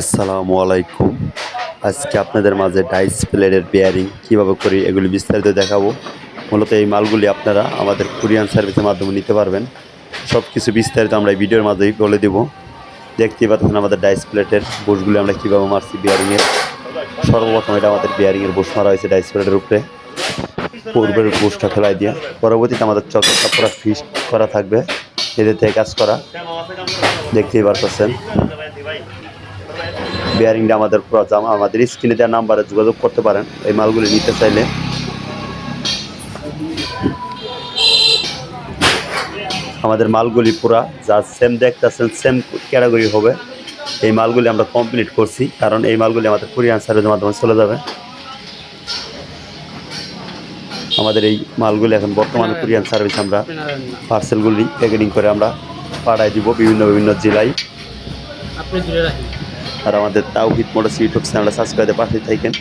আসসালামু আলাইকুম। আজকে আপনাদের মাঝে ডাইস প্লেটের বেয়ারিং কীভাবে করি এগুলি বিস্তারিত দেখাবো। মূলত এই মালগুলি আপনারা আমাদের কুরিয়ান সার্ভিসের মাধ্যমে নিতে পারবেন। সব কিছু বিস্তারিত আমরা এই ভিডিওর মাঝেই বলে দেব। দেখতেই পাচ্ছেন আমাদের ডাইস প্লেটের বুশগুলি আমরা কীভাবে মারছি বিয়ারিংয়ের সর্বপ্রথম এটা আমাদের বিয়ারিংয়ের বোস মারা হয়েছে ডাইস প্লেটের উপরে। পূর্বের বুশটা ফেলাই দিয়ে। পরবর্তীতে আমাদের চকটা পুরো ফিস করা থাকবে। এদের থেকে কাজ করা। দেখতেই পারতেছেন। বেয়ারিংটা আমাদের পুরো জামা আমাদের স্ক্রিনে দেওয়া নাম্বারে যোগাযোগ করতে পারেন। এই মালগুলি নিতে চাইলে। আমাদের মালগুলি পুরা যা সেম দেখতেছেন সেম ক্যাটাগরি হবে। এই মালগুলি আমরা কমপ্লিট করছি কারণ এই মালগুলি আমাদের কুরিয়ান সার্ভিসের মাধ্যমে চলে যাবে। আমাদের এই মালগুলি এখন বর্তমানে কুরিয়ান সার্ভিস আমরা পার্সেলগুলি প্যাকেটিং করে আমরা পাঠাই দিব বিভিন্ন বিভিন্ন জেলায়। আপনি আর আমাদের তাওহিদ মোটরস ইউটিউব চ্যানেলটা সাবস্ক্রাইবে পাশে থাকেন।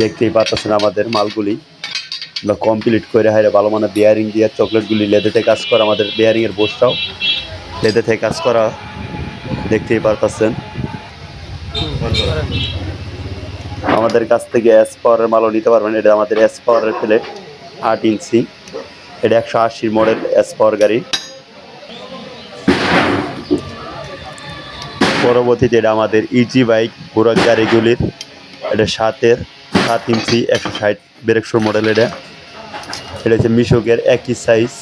দেখতেই পাচ্ছেন আমাদের মালগুলি। কমপ্লিট করে হাইরে ভালো মানে বিয়ারিং দিয়ে চকলেটগুলি লেদেতে কাজ করা আমাদের বিয়ারিংয়ের বোসটাও লেদে থেকে কাজ করা দেখতেই পারতেছেন। আমাদের কাছ থেকে এস পাওয়ারের মালও নিতে পারবেন। এটা আমাদের এস পাওয়ারের প্লেট আট ইঞ্চি। এটা একশো আশির মডেল এস পাওয়ার গাড়ি। পরবর্তীতে এটা আমাদের ইজি বাইক ঘোড়ার গাড়িগুলির, এটা সাতের, সাত ইঞ্চি, একশো ষাট ব্রেকশোর মডেল এটা। এটা হচ্ছে মিশকের একই সাইজ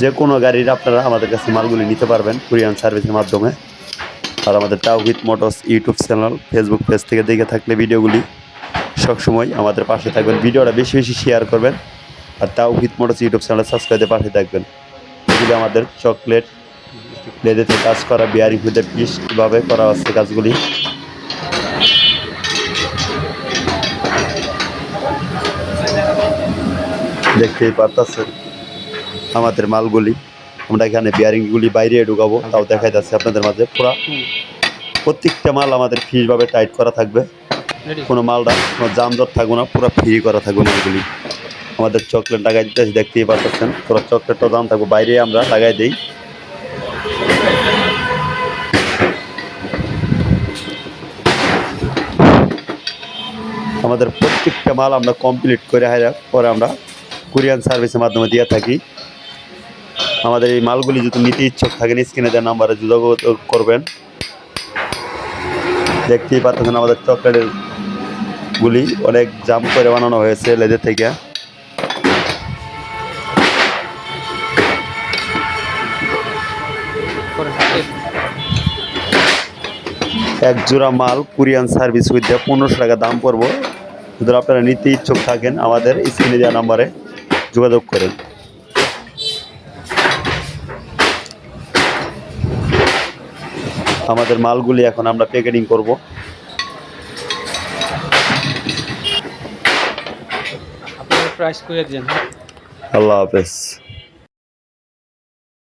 যে কোনো গাড়ির আপনারা আমাদের কাছে মালগুলি নিতে পারবেন কুরিয়ান সার্ভিসের মাধ্যমে। আর আমাদের Tawhid motors YouTube channel Facebook page থেকে দেখে থাকলে ভিডিওগুলি সবসময় আমাদের পাশে থাকবেন। ভিডিওটা বেশি বেশি শেয়ার করবেন। আর তাও তাওহিদ মোটরস ইউটিউব চ্যানেল সাবস্ক্রাইবের পাশে থাকবেন। এগুলি আমাদের চকলেট লেদেতে কাজ করা বিয়ারিং ফুডে পিস কীভাবে করা হচ্ছে কাজগুলি। দেখতেই পারতেছেন আমাদের মালগুলি। আমরা এখানে বিয়ারিংগুলি বাইরে ঢুকাবো, তাও দেখা যাচ্ছে আপনাদের মাঝে পুরা। প্রত্যেকটা মাল আমাদের ফ্রিভাবে টাইট করা থাকবে। কোনো মালটা কোনো জামজট থাকবে না, পুরো ফ্রি করা থাকবে মালগুলি। আমাদের চকলেট লাগাই দিতেছি, দেখতেই পাচ্ছেন পুরো চকলেটটা দাম থাকবে, বাইরে আমরা লাগাই দিই। আমাদের প্রত্যেকটা মাল আমরা কমপ্লিট করে হাইরা পরে আমরা কুরিয়ান সার্ভিসের মাধ্যমে দিয়ে থাকি। আমাদের এই মালগুলি যদি নিতে ইচ্ছুক থাকেন, স্ক্রিনে দেওয়া নাম্বারে যোগাযোগ করবেন। দেখতেই পাচ্ছেন আমাদের চকলেটের গুলি অনেক জাম করে বানানো হয়েছে লেদের থেকে। এক জোড়া মাল কুরিয়ান সার্ভিস উইথ পনেরোশো টাকা দাম পড়ব। যদি আপনারা নিতে ইচ্ছুক থাকেন আমাদের স্ক্রিনে দেওয়া নাম্বারে যোগাযোগ করেন। আমাদের মালগুলি এখন আমরা প্যাকেটিং করব। প্রাইস করে দেন আল্লাহ হাফেজ।